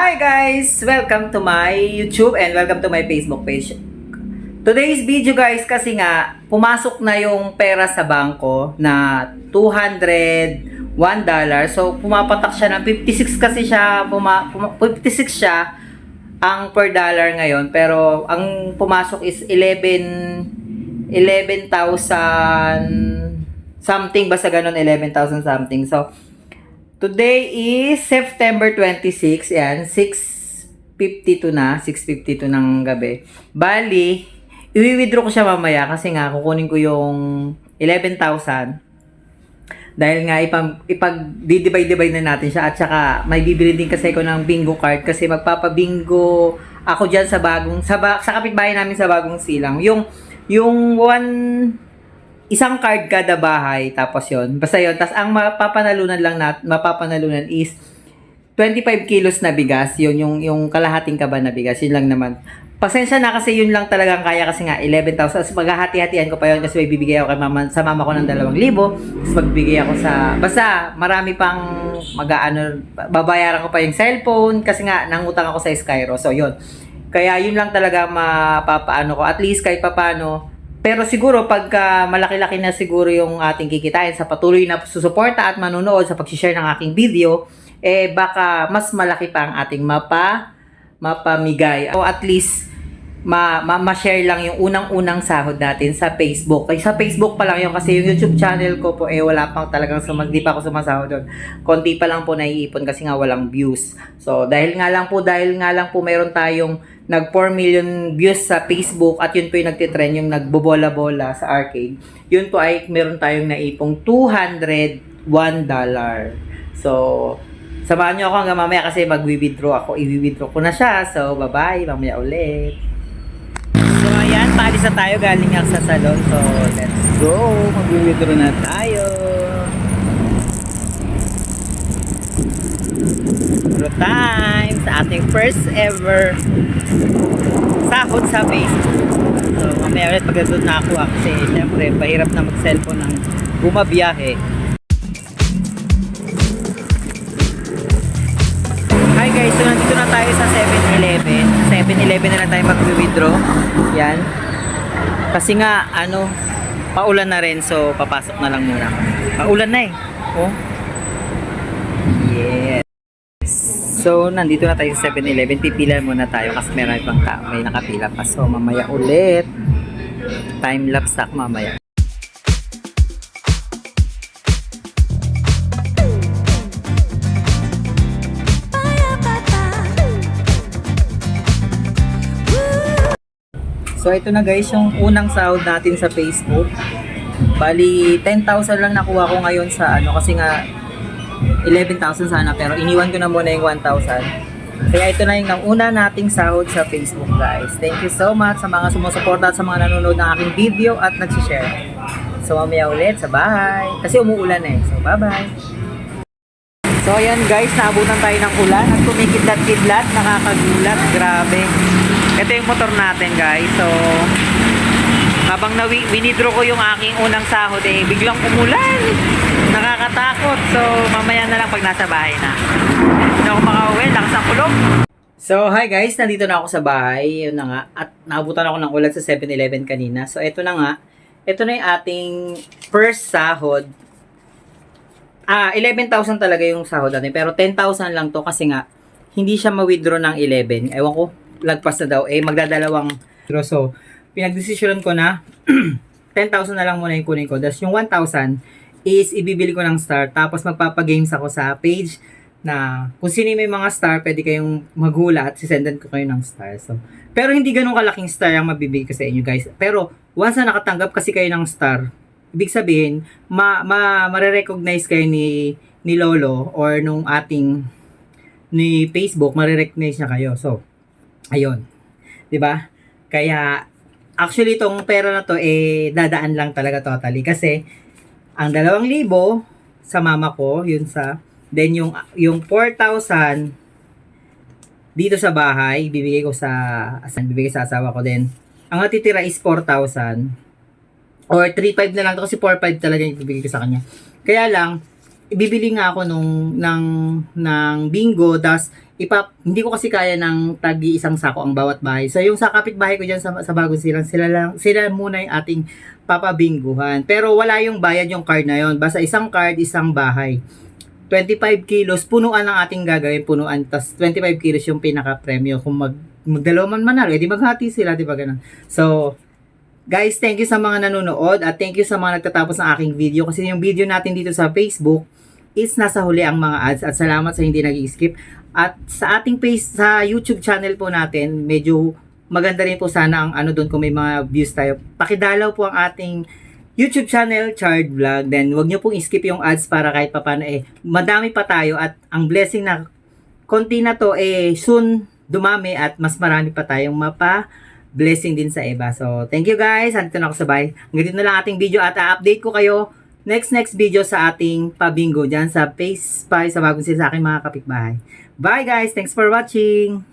Hi guys! Welcome to my YouTube and welcome to my Facebook page. Today's video guys kasi nga pumasok na yung pera sa bangko na 201 dollar. So pumapatak siya ng 56 kasi siya puma, puma- 56 siya ang per dollar ngayon pero ang pumasok is 11 11,000 something basta ganun 11,000 something. So Today is September 26, yan, 6.52 na, 6.52 ng gabi. Bali, i-withdraw ko siya mamaya kasi nga kukunin ko yung 11,000. Dahil nga ipag, ipag divide-divide na natin siya at saka may bibili din kasi ako ng bingo card kasi magpapabingo ako diyan sa bagong sa, ba, sa kapitbahay namin sa bagong silang. Yung yung one isang card kada bahay tapos yon basta yon tapos ang mapapanalunan lang nat mapapanalunan is 25 kilos na bigas. Yun yung yung kalahating kaba na bigas. Yun lang naman. Pasensya na kasi yun lang talagang kaya kasi nga 11,000 tapos maghahati-hatian ko pa yun kasi may bibigay ako kay mama sa mama ko ng 2,000 tapos magbibigay ako sa basta marami pang mag-ano babayaran ko pa yung cellphone kasi nga nangutang ako sa Skyro. So yun. Kaya yun lang talaga mapapaano ko. At least kahit papano pero siguro pagka malaki-laki na siguro yung ating kikitain sa patuloy na susuporta at manonood sa pag-share ng aking video, eh baka mas malaki pa ang ating mapa mapamigay. O at least ma, ma, ma-share lang yung unang-unang sahod natin sa Facebook. Kaya sa Facebook pa lang yun kasi yung YouTube channel ko po eh wala pang talagang sumag, di pa ako sumasahod doon. Konti pa lang po naiipon kasi nga walang views. So dahil nga lang po, dahil nga lang po meron tayong nag 4 million views sa Facebook at yun po yung nagtitrend yung nagbobola-bola sa arcade. Yun po ay meron tayong naipong 201 dollar. So, samahan nyo ako hanggang mamaya kasi mag-withdraw ako. I-withdraw ko na siya. So, bye-bye. Mamaya ulit. Na tayo galing nga sa salon. So, let's go. Mag-withdraw na tayo. Withdraw time sa ating first ever sahod sa Facebook. So, mamaya ulit pagkatod na ako ah, kasi syempre, pahirap na mag-cellphone ng bumabiyahe. Hi guys, so nandito na tayo sa 7-Eleven. 7-Eleven na lang tayo mag-withdraw. Yan. Kasi nga, ano, paulan na rin, so papasok na lang muna. Paulan na eh. Oh. Yes. So, nandito na tayo sa 7-Eleven. Pipila muna tayo kasi meron pang ka, may nakapila pa. So, mamaya ulit. Time lapse ako mamaya. So, ito na guys, yung unang sahod natin sa Facebook. Bali, 10,000 lang nakuha ko ngayon sa ano, kasi nga 11,000 sana, pero iniwan ko na muna yung 1,000. Kaya ito na yung una nating sahod sa Facebook guys. Thank you so much sa mga sumusuporta at sa mga nanonood ng aking video at nag-share. So, mamaya ulit sa bahay. Kasi umuulan eh. So, bye-bye. So, ayan guys, naabutan tayo ng ulan at kumikidlat-kidlat, nakakagulat, grabe. Ito yung motor natin guys. So, habang na winidraw ko yung aking unang sahod eh, biglang umulan. Nakakatakot. So, mamaya na lang pag nasa bahay na. Hindi ako makauwi, lakas ang kulog. So, hi guys, nandito na ako sa bahay. Yun na nga. At naabutan ako ng ulan sa 7-Eleven kanina. So, ito na nga. Ito na yung ating first sahod Ah, 11,000 talaga yung sahod natin. Pero 10,000 lang to kasi nga, hindi siya ma-withdraw ng 11. Ewan ko, lagpas na daw. Eh, magdadalawang withdraw. So, pinagdesisyonan ko na, 10,000 na lang muna yung kunin ko. Tapos yung 1,000 is ibibili ko ng star. Tapos magpapagames ako sa page na kung sino may mga star, pwede kayong maghula at sisendan ko kayo ng star. So, pero hindi ganun kalaking star ang mabibigay ko sa inyo guys. Pero once na nakatanggap kasi kayo ng star, ibig sabihin, ma, ma, marirecognize kayo ni, ni Lolo or nung ating ni Facebook, marirecognize niya kayo. So, ayun. 'Di ba? Kaya, actually, itong pera na to, eh, dadaan lang talaga totally. Kasi, ang 2,000 sa mama ko, yun sa, then yung, yung 4,000 dito sa bahay, bibigay ko sa, asan, bibigay sa asawa ko din. Ang natitira is 4,000 or 3.5 na lang to kasi 4.5 talaga yung ibibigay ko sa kanya. Kaya lang, ibibili nga ako nung ng ng bingo das ipap, hindi ko kasi kaya ng tagi isang sako ang bawat bahay. So yung sa kapitbahay ko diyan sa, sa bagong silang, sila lang, sila muna yung ating papabingguhan. Pero wala yung bayad yung card na yon. Basta isang card, isang bahay. 25 kilos, punuan ang ating gagawin, punuan. Tapos 25 kilos yung pinaka-premyo. Kung mag, magdalawa man manalo, edi maghati sila, di ba ganun? So, guys, thank you sa mga nanonood at thank you sa mga nagtatapos ng aking video kasi yung video natin dito sa Facebook is nasa huli ang mga ads at salamat sa hindi nag-skip. At sa ating page, sa YouTube channel po natin, medyo maganda rin po sana ang ano doon kung may mga views tayo. Pakidalaw po ang ating YouTube channel, Chard Vlog. Then, wag nyo pong skip yung ads para kahit papano eh, madami pa tayo at ang blessing na konti na to eh, soon dumami at mas marami pa tayong mapa blessing din sa iba. So, thank you guys. Andito na ako sa bahay. Hanggang dito na lang ating video at update ko kayo next next video sa ating pabingo dyan sa face pa sa bagong sila sa aking mga kapitbahay. Bye guys. Thanks for watching.